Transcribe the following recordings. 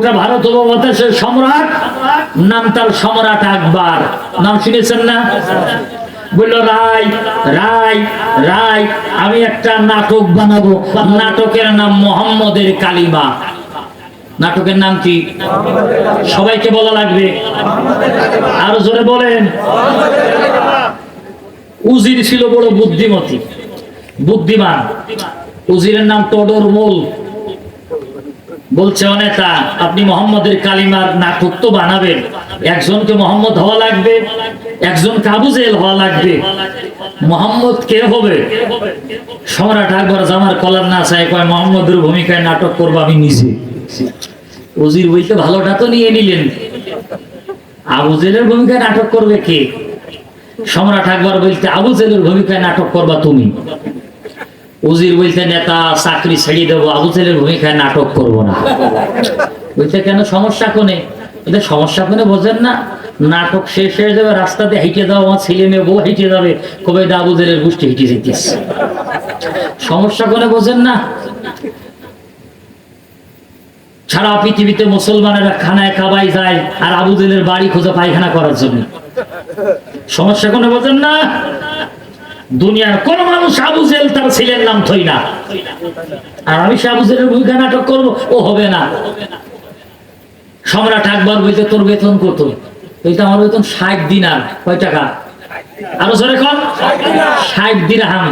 ভারত উপমহাদেশের সম্রাট, নাম তার সম্রাট আকবর। নাম শুনেছেন না? বলল, রায় রায় রায়, আমি একটা নাটক বানাবো। নাটকের নাম মোহাম্মদের কালিমা। নাটকের নাম কি? সবাইকে বলা লাগবে? আরও জোরে বলেন। উজির ছিল বড় বুদ্ধিমতী, বুদ্ধিমান। উজিরের নাম টডর মোল। বলছে অনেতা আপনি মোহাম্মদের কালিমার নাটক তো বানাবেন। একজনকে মোহাম্মদ হওয়া লাগবে একজন কাবুজেল হওয়া লাগবে। মোহাম্মদ কে হবে? সম্রাট আকবর জামার কলার না চাই কয়, মোহাম্মদের ভূমিকায় নাটক করব আমি নিজে। উজির বইতে ভালোটা তো নিয়ে নিলেন। আবু জেলের ভূমিকায় নাটক করবে কে? সম্রাট আকবর বলতে, আবু জেলের ভূমিকায় নাটক করবা তুমি। উজির বলতে নেতা, চাকরি ছেড়ে দেবো, আবু জেলের ভূমিকায় নাটক করব না। বলতে কেন? সমস্যা কোনে? এটা সমস্যা কোনে বোঝেন না, নাটক শেষ হয়ে যাবে, রাস্তা দিয়ে হেঁটে যাও, আমার ছেলে মেয়ে বউ হেঁটে যাবে, কবে আবু জেলের গোষ্ঠী হেঁটে যেতিস সমস্যা কোনে বোঝেন না? সারা পৃথিবীতে মুসলমানেরা খানায় খাবাই যায়, আর আবু জেলের বাড়ি খোঁজে পায়খানা করার জন্য। সমস্যা কোনো বোঝেন না? দুনিয়ার কোন মানুষ আবু জেল তার ছেলের নাম থই না। আর আমি সে আবু জেলের ভূমিকা নাটক করব, ও হবে না। সম্রাট আকবর বলতে তোর বেতন কত? এইটা আমার বেতন ষাট দিন আর কয় টাকা? আরও জোরে কম ষাট দিরহাম।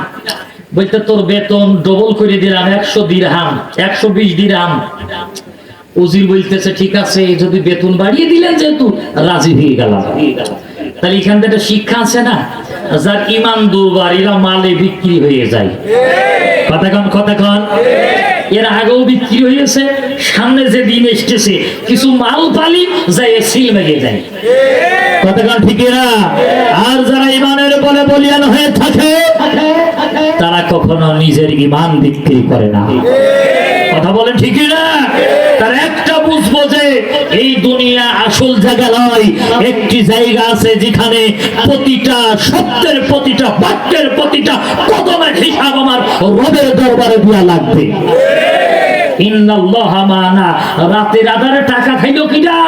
বলতে তোর বেতন ডবল করে দিলাম, একশো দিরহাম, একশো বিশ দিরহাম। উজির বলতেছে, ঠিক আছে, যদি বেতন বাড়িয়ে দিলেন যেহেতু, রাজি হয়ে গেলাম। তাহলে এখান থেকে শিক্ষা আছে না? যার ইমান দুবার এরা মালে বিক্রি হয়ে যায়। কথা কথা এর আগেও বিক্রি হয়েছে, সামনে যে দিন এসতেছে কিছু মাল পালি যাই সিল মেগে যায় কতক্ষণ ঠিক না আর যারা ইমানের বলে বলিয়ান হয়ে থাকে, তারা কখনো নিজের ইমান বিক্রি করে না। কথা বলেন ঠিকই না তার একটা বুঝব যে এই দুনিয়া আসল জায়গা নয়, একটি জায়গা আছে যেখানে প্রতিটা প্রতিটা বাক্যের প্রতিটা কদমের হিসাব আমার রবের দরবারে দিয়া লাগবে। রাতের আধারে টাকা কিনা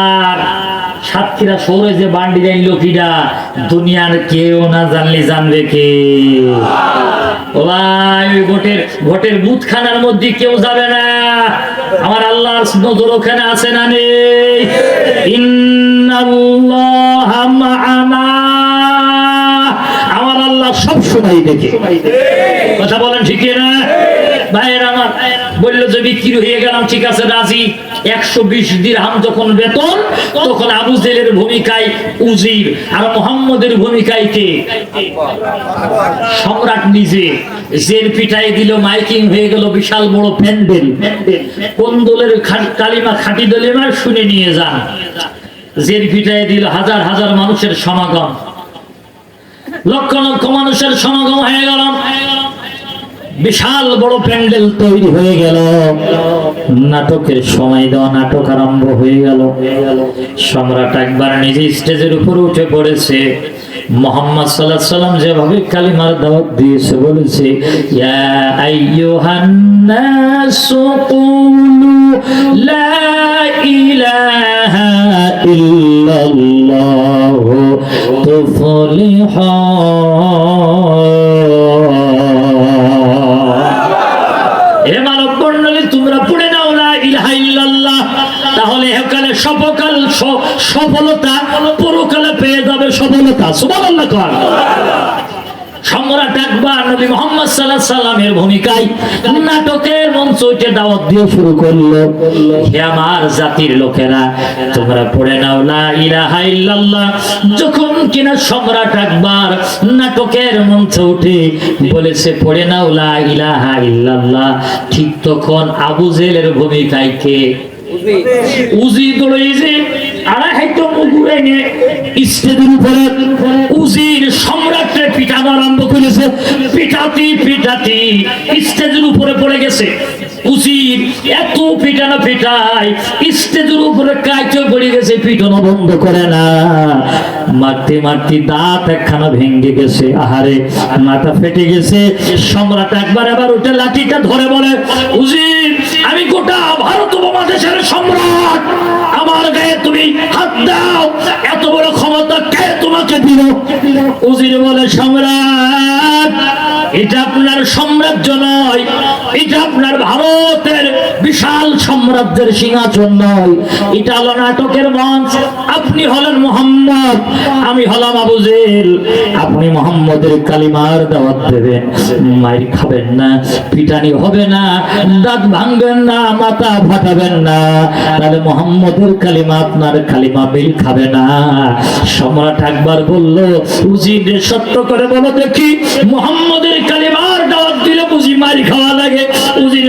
আর সাতক্ষীরা শহরে যে বান্ডি যাইল কিনা দুনিয়ার কেউ না জানলে জানবে কে? ও ভাই ওই ভোটের ভোটের বুথ খানার মধ্যে কেউ যাবে না। আল্লাহর নজর ওখানে আছে না নেই। আমার আল্লাহ সব সময় দেখে। কথা বলেন ঠিকই না বলল যে বিক্রি হয়ে গেলাম, ঠিক আছে, রাজি। একশো বিশ দিরহাম যখন বেতন, তখন আবু জেলের ভূমিকায় উজির। আর মোহাম্মদের ভূমিকায় কে? সম্রাট নিজে। জেল পিটাই দিল, মাইকিং হয়ে গেল, বিশাল বড় প্যান্ডেল। কোন দলের কালিমা খাঁটি দলিমা শুনে নিয়ে যান। জেল পিটাই দিল হাজার হাজার মানুষের সমাগম। লক্ষ লক্ষ মানুষের সমাগম হয়ে গেল। বিশাল বড় প্যান্ডেল তৈরি হয়ে গেল। নাটকের সময় দেওয়া নাটক আরম্ভ হয়ে গেল। সম্রাট একবার নিজে স্টেজের উপর উঠে পড়েছে। মোহাম্মদ সাল্লাহ সাল্লাম যেভাবে কালিমার দাওয়াত দিয়েছে, বলেছে ইলাহা ইল্লাল্লাহু তুফলিহুন যাবে সফলতা সুবহানাল্লাহ কর। সম্রাট আকবর নবী মোহাম্মদ সাল্লাহ সাল্লামের ভূমিকায় নাটকের মঞ্চ উঠে দাওয়াত দিয়ে শুরু করল। হে আমার জাতির লোকেরা তোমরা পড়ে নাও লা ইলাহা ইল্লাল্লাহ। যখন কিনা সম্রাট আকবর নাটকের মঞ্চ উঠে বলেছে পড়ে নাও লা ইলাহা ইল্লাল্লাহ। ঠিক তখন আবু জেলের ভূমিকায় কে? উজি আড়াই হাইতো মুগুরে নিয়ে স্টেজের উপরে করেছে। স্টেজের উপরে পড়ে গেছে। এত স্টেজের উপরে পড়ে গেছে পিটানো বন্ধ করে না। মারতে মারতে দাঁত একখানা ভেঙে গেছে, আহারে, মাথা ফেটে গেছে। সম্রাট একবার আবার উঠে লাঠিটা ধরে বলে, উজির আমি গোটা ভারত উপমহাদেশের সম্রাট। আমার গায়ে তুমি হাত দাও। এত বড় ক্ষমতা কে তোমাকে দিল? উজির বলে, সম্রাট এটা আপনার সাম্রাজ্য নয়। এটা আপনার ভারতের বিশাল সাম্রাজ্যের সিংহাসন নয়। এটা হলো নাটকের মঞ্চ। আপনি হলেন মোহাম্মদ, আমি হলাম আবু জেল আপনি মোহাম্মদের কালিমার দাওয়াত দেবেন মাইর খাবেন না, পিটানি হবে না, দাঁত ভাঙবেন না, মাথা ফাটাবেন না। তাহলে মোহাম্মদের কালিমা আপনার কালিমা মিল খাবে না। সম্রাট একবার বলল উজির সত্য করে বলো দেখি, মোহাম্মদের কালিমার দাওয়াত দিলে বুঝি মারি খাওয়া লাগে উজির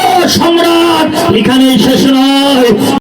সম্রাট এখানেই শেষ নয়।